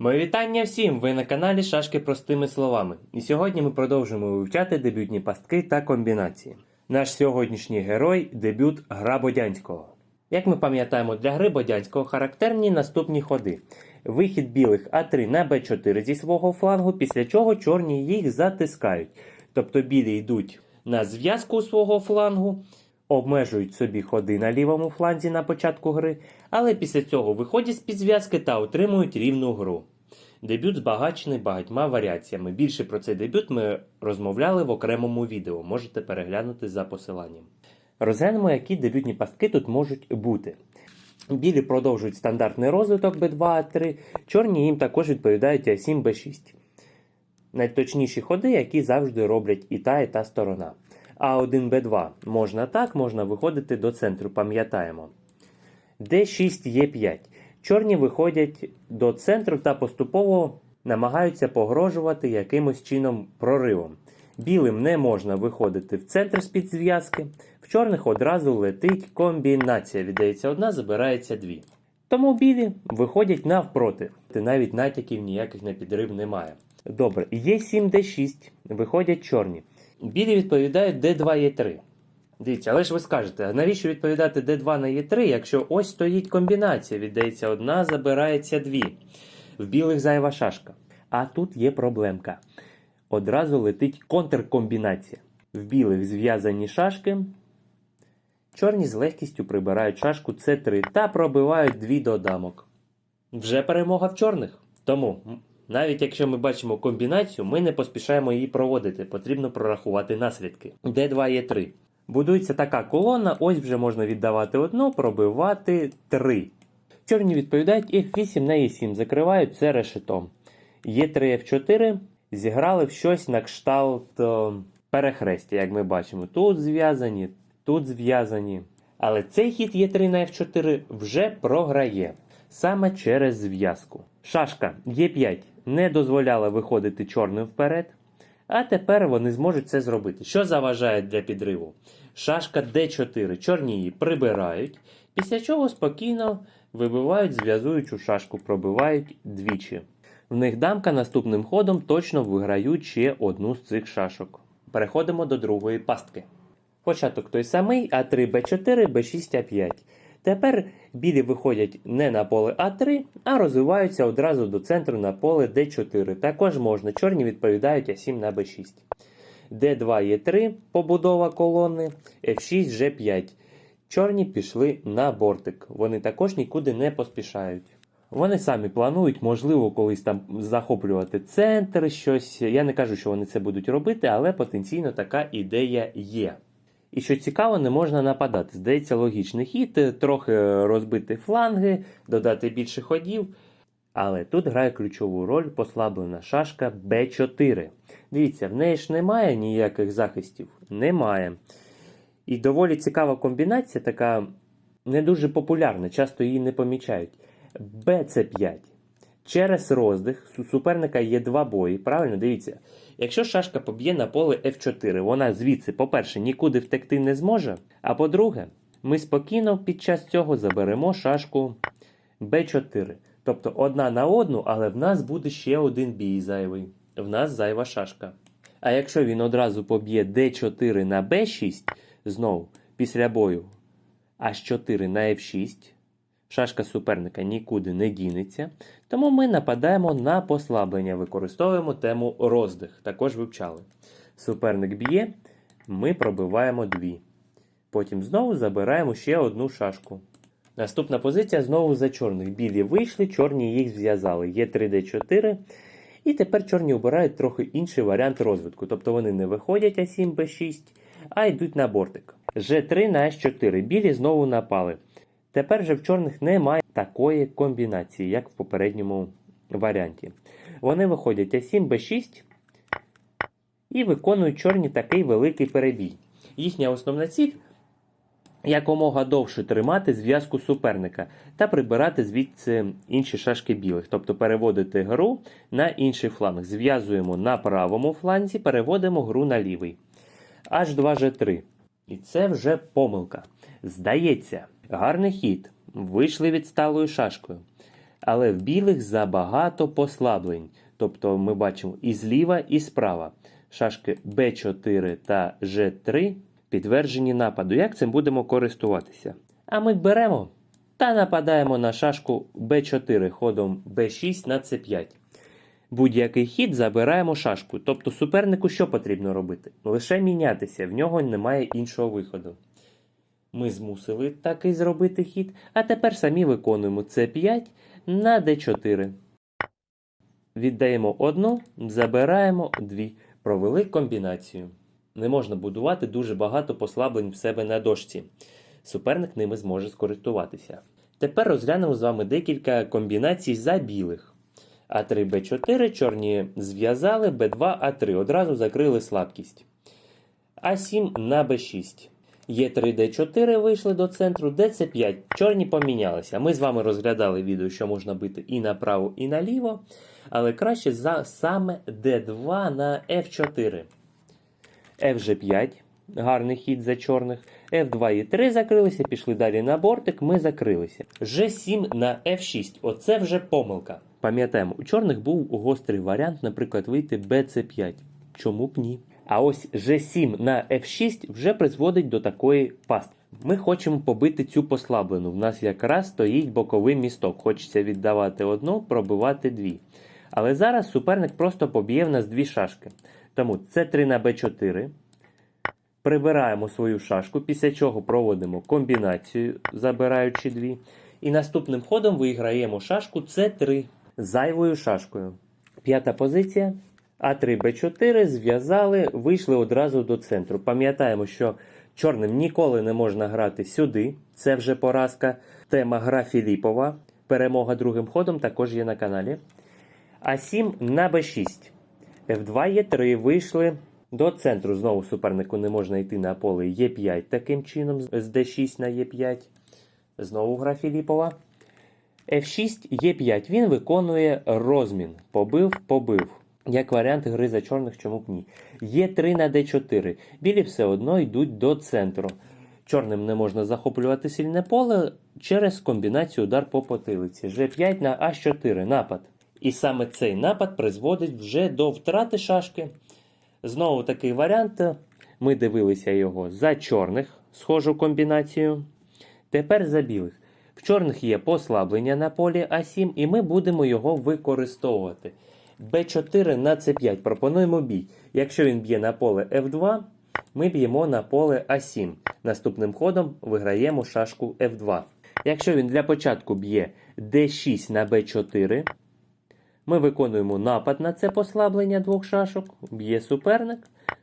Мої вітання всім! Ви на каналі Шашки простими словами. І сьогодні ми продовжуємо вивчати дебютні пастки та комбінації. Наш сьогоднішній герой дебют гра Бодянського. Як ми пам'ятаємо, для гри Бодянського характерні наступні ходи. Вихід білих А3 на Б4 зі свого флангу, після чого чорні їх затискають. Тобто білі йдуть на зв'язку свого флангу, обмежують собі ходи на лівому фланзі на початку гри, але після цього виходять з під зв'язки та отримують рівну гру. Дебют збагачений багатьма варіаціями. Більше про цей дебют ми розмовляли в окремому відео, можете переглянути за посиланням. Розглянемо, які дебютні пастки тут можуть бути. Білі продовжують стандартний розвиток B2A3, чорні їм також відповідають А7 B6. Найточніші ходи, які завжди роблять і та, і та сторона. А1 Б2 можна так, можна виходити до центру, пам'ятаємо. Д6 Е5. Чорні виходять до центру та поступово намагаються погрожувати якимось чином проривом. Білим не можна виходити в центр з-під зв'язки. В чорних одразу летить комбінація. Віддається одна, забирається дві. Тому білі виходять навпроти. Навіть натяків ніяких на підрив немає. Добре, є 7 Д6, виходять чорні. Білі відповідають Д2 Е3. Дивіться, але ж ви скажете, навіщо відповідати D2 на Е3, якщо ось стоїть комбінація, віддається одна, забирається дві. В білих зайва шашка. А тут є проблемка. Одразу летить контркомбінація. В білих зв'язані шашки. Чорні з легкістю прибирають шашку С3 та пробивають дві до дамок. Вже перемога в чорних. Тому, навіть якщо ми бачимо комбінацію, ми не поспішаємо її проводити. Потрібно прорахувати наслідки. Д2 Е3. Будується така колона, ось вже можна віддавати одну, пробивати три. Чорні відповідають F8 на E7, закривають це решетом. Е3 F4 зіграли в щось на кшталт е, перехрестя, як ми бачимо. Тут зв'язані, тут зв'язані. Але цей хід Е3 на F4 вже програє саме через зв'язку. Шашка Е5 не дозволяла виходити чорним вперед. А тепер вони зможуть це зробити. Що заважає для підриву? Шашка D4. Чорні її прибирають, після чого спокійно вибивають зв'язуючу шашку, пробивають двічі. В них дамка наступним ходом точно виграють ще одну з цих шашок. Переходимо до другої пастки. Початок той самий А3, Б4, Б6, А5. Тепер білі виходять не на поле А3, а розвиваються одразу до центру на поле Д4. Також можна. Чорні відповідають А7 на Б6. Д2 Е3 побудова колони, F6 G5. Чорні пішли на бортик. Вони також нікуди не поспішають. Вони самі планують, можливо, колись там захоплювати центр, щось. Я не кажу, що вони це будуть робити, але потенційно така ідея є. І що цікаво, не можна нападати. Здається, логічний хід, трохи розбити фланги, додати більше ходів. Але тут грає ключову роль послаблена шашка Б4. Дивіться, в неї ж немає ніяких захистів. Немає. І доволі цікава комбінація, така не дуже популярна, часто її не помічають. БЦ5. Через роздих суперника є два бої. Правильно, дивіться. Якщо шашка поб'є на поле F4, вона звідси, по-перше, нікуди втекти не зможе. А по-друге, ми спокійно під час цього заберемо шашку B4. Тобто одна на одну, але в нас буде ще один бій зайвий. В нас зайва шашка. А якщо він одразу поб'є D4 на B6, знову після бою H4 на F6, шашка суперника нікуди не дінеться, тому ми нападаємо на послаблення, використовуємо тему роздих, також вивчали. Суперник б'є, ми пробиваємо дві. Потім знову забираємо ще одну шашку. Наступна позиція знову за чорних. Білі вийшли, чорні їх зв'язали. Є 3D4. І тепер чорні обирають трохи інший варіант розвитку. Тобто вони не виходять А7, Б6, а йдуть на бортик. Ж3 на С4. Білі знову напали. Тепер же в чорних немає такої комбінації, як в попередньому варіанті. Вони виходять А7, Б6 і виконують чорні такий великий перебій. Їхня основна ціль якомога довше тримати зв'язку суперника та прибирати звідси інші шашки білих, тобто переводити гру на інший фланг. Зв'язуємо на правому фланзі, переводимо гру на лівий. H2G3. І це вже помилка. Здається, гарний хід. Вийшли відсталою шашкою. Але в білих забагато послаблень. Тобто ми бачимо і зліва, і справа. Шашки Б4 та Ж3 підтверджені нападу. Як цим будемо користуватися? А ми беремо та нападаємо на шашку Б4 ходом Б6 на С5. Будь-який хід забираємо шашку. Тобто супернику що потрібно робити? Лише мінятися, в нього немає іншого виходу. Ми змусили такий зробити хід, а тепер самі виконуємо С5 на Д4. Віддаємо одну, забираємо дві. Провели комбінацію. Не можна будувати дуже багато послаблень в себе на дошці. Суперник ними зможе скористуватися. Тепер розглянемо з вами декілька комбінацій за білих. А3, Б4, чорні зв'язали, Б2, А3. Одразу закрили слабкість. А7 на Б6. Є3, Д4 вийшли до центру, ДЦ5. Чорні помінялися. Ми з вами розглядали відео, що можна бити і направо, і наліво. Але краще за саме Д2 на F4. FG5. Гарний хід за чорних. F2 і 3 закрилися, пішли далі на бортик, ми закрилися. G7 на F6. Оце вже помилка. Пам'ятаємо, у чорних був гострий варіант, наприклад, вийти BC5. Чому б ні? А ось G7 на F6 вже призводить до такої пастки. Ми хочемо побити цю послаблену. В нас якраз стоїть боковий місток. Хочеться віддавати одну, пробивати дві. Але зараз суперник просто поб'є в нас дві шашки. Тому С3 на Б4. Прибираємо свою шашку, після чого проводимо комбінацію, забираючи дві. І наступним ходом виграємо шашку С3 зайвою шашкою. П'ята позиція. А3, Б4 зв'язали, вийшли одразу до центру. Пам'ятаємо, що чорним ніколи не можна грати сюди. Це вже поразка. Тема гра Філіпова. Перемога другим ходом також є на каналі. А7 на Б6. F2 Е3 вийшли до центру. Знову супернику не можна йти на поле Е5 таким чином з Д6 на Е5. Знову гра Філіпова. F6 Е5. Він виконує розмін. Побив, побив. Як варіант гри за чорних, чому б ні. Є3 на d4. Білі все одно йдуть до центру. Чорним не можна захоплювати сильне поле через комбінацію удар по потилиці. G5 на А4 напад. І саме цей напад призводить вже до втрати шашки. Знову такий варіант. Ми дивилися його за чорних, схожу комбінацію. Тепер за білих. В чорних є послаблення на полі А7, і ми будемо його використовувати. Б4 на С5 пропонуємо бій. Якщо він б'є на поле F2, ми б'ємо на поле А7. Наступним ходом виграємо шашку F2. Якщо він для початку б'є D6 на B4, ми виконуємо напад на це послаблення двох шашок, б'є суперник,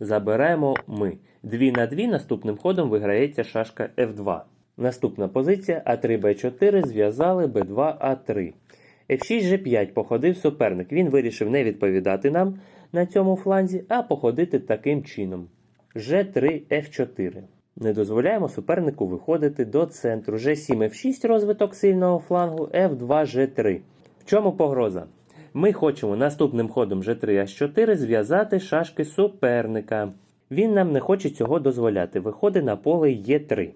забираємо ми. 2 на 2 наступним ходом виграється шашка F2. Наступна позиція А3, Б4, зв'язали Б2, А3. F6, G5 походив суперник. Він вирішив не відповідати нам на цьому фланзі, а походити таким чином. G3, F4. Не дозволяємо супернику виходити до центру. G7, F6 розвиток сильного флангу, F2, G3. В чому погроза? Ми хочемо наступним ходом G3, H4 зв'язати шашки суперника. Він нам не хоче цього дозволяти. Виходить на поле Е3.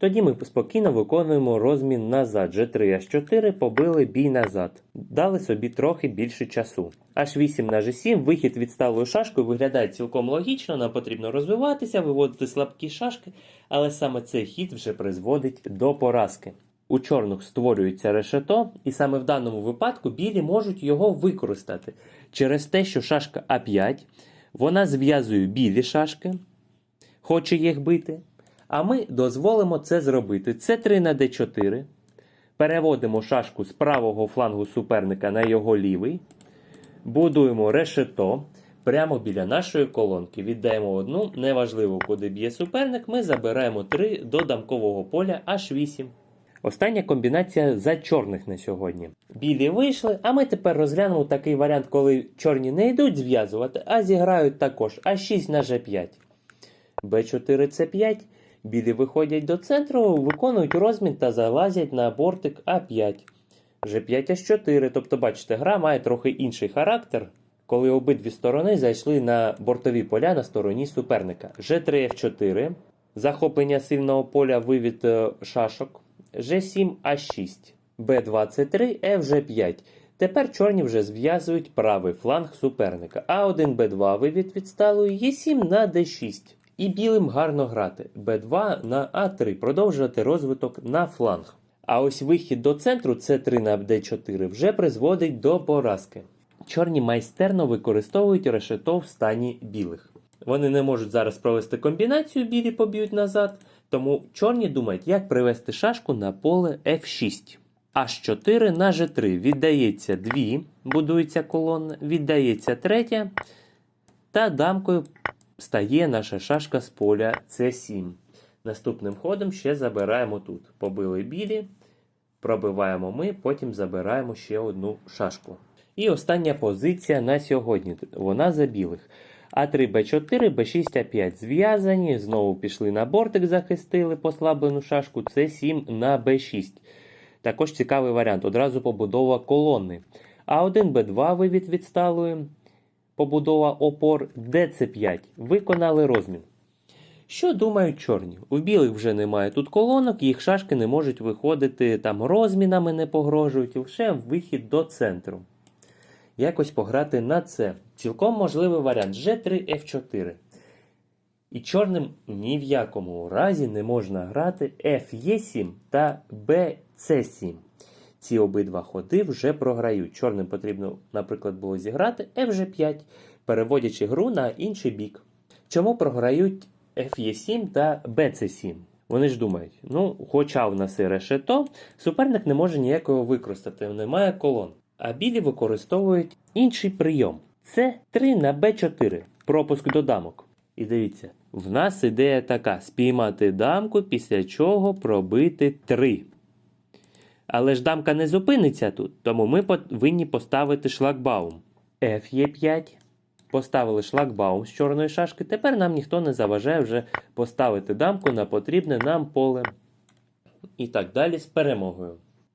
Тоді ми спокійно виконуємо розмін назад. G3, H4 побили бій назад. Дали собі трохи більше часу. H8 на G7 вихід відсталою шашкою виглядає цілком логічно, нам потрібно розвиватися, виводити слабкі шашки, але саме цей хід вже призводить до поразки. У чорних створюється решето, і саме в даному випадку білі можуть його використати через те, що шашка А5 вона зв'язує білі шашки, хоче їх бити. А ми дозволимо це зробити. С3 на d4. Переводимо шашку з правого флангу суперника на його лівий. Будуємо решето прямо біля нашої колонки. Віддаємо одну, неважливо, куди б'є суперник. Ми забираємо 3 до дамкового поля H8. Остання комбінація за чорних на сьогодні. Білі вийшли, а ми тепер розглянемо такий варіант, коли чорні не йдуть зв'язувати, а зіграють також А6 на G5. Б4 С5. Білі виходять до центру, виконують розмін та залазять на бортик А5. G5 H4. Тобто, бачите, гра має трохи інший характер, коли обидві сторони зайшли на бортові поля на стороні суперника. G3 F4. Захоплення сильного поля вивід е, шашок. G7 А6. Б23, Фж5. Тепер чорні вже зв'язують правий фланг суперника. А1, Б2 вивід відсталої, Е7 на Д6. І білим гарно грати. Б2 на А3. Продовжувати розвиток на фланг. А ось вихід до центру С3 на Д4 вже призводить до поразки. Чорні майстерно використовують решето в стані білих. Вони не можуть зараз провести комбінацію, білі поб'ють назад, тому чорні думають, як привести шашку на поле F6. H4 на G3 віддається 2, будується колона, віддається третя, та дамкою стає наша шашка з поля C7. Наступним ходом ще забираємо тут. Побили білі, пробиваємо ми, потім забираємо ще одну шашку. І остання позиція на сьогодні. Вона за білих. А3, Б4, Б6, А5 зв'язані. Знову пішли на бортик, захистили послаблену шашку. С7 на Б6. Також цікавий варіант. Одразу побудова колони. А1, Б2 вивід відсталої. Побудова опор ДЦ5. Виконали розмін. Що думають чорні? У білих вже немає тут колонок, їх шашки не можуть виходити там розмінами, не погрожують, лише вихід до центру. Якось пограти на це. Цілком можливий варіант G3 F4. І чорним ні в якому разі не можна грати FE7 та BC7. Ці обидва ходи вже програють. Чорним потрібно, наприклад, було зіграти FG5, переводячи гру на інший бік. Чому програють FE7 та BC7? Вони ж думають, ну, хоча в нас і решето, суперник не може ніякого використати, немає колон. А білі використовують інший прийом. Це 3 на Б4, пропуск до дамок. І дивіться, в нас ідея така: спіймати дамку, після чого пробити 3. Але ж дамка не зупиниться тут, тому ми повинні поставити шлагбаум. F є 5. Поставили шлагбаум з чорної шашки. Тепер нам ніхто не заважає вже поставити дамку на потрібне нам поле. І так далі з перемогою.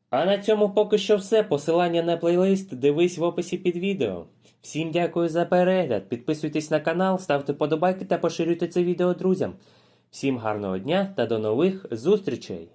А на цьому поки що все. Посилання на плейлист дивись в описі під відео. Всім дякую за перегляд. Підписуйтесь на канал, ставте подобайки та поширюйте це відео друзям. Всім гарного дня та до нових зустрічей!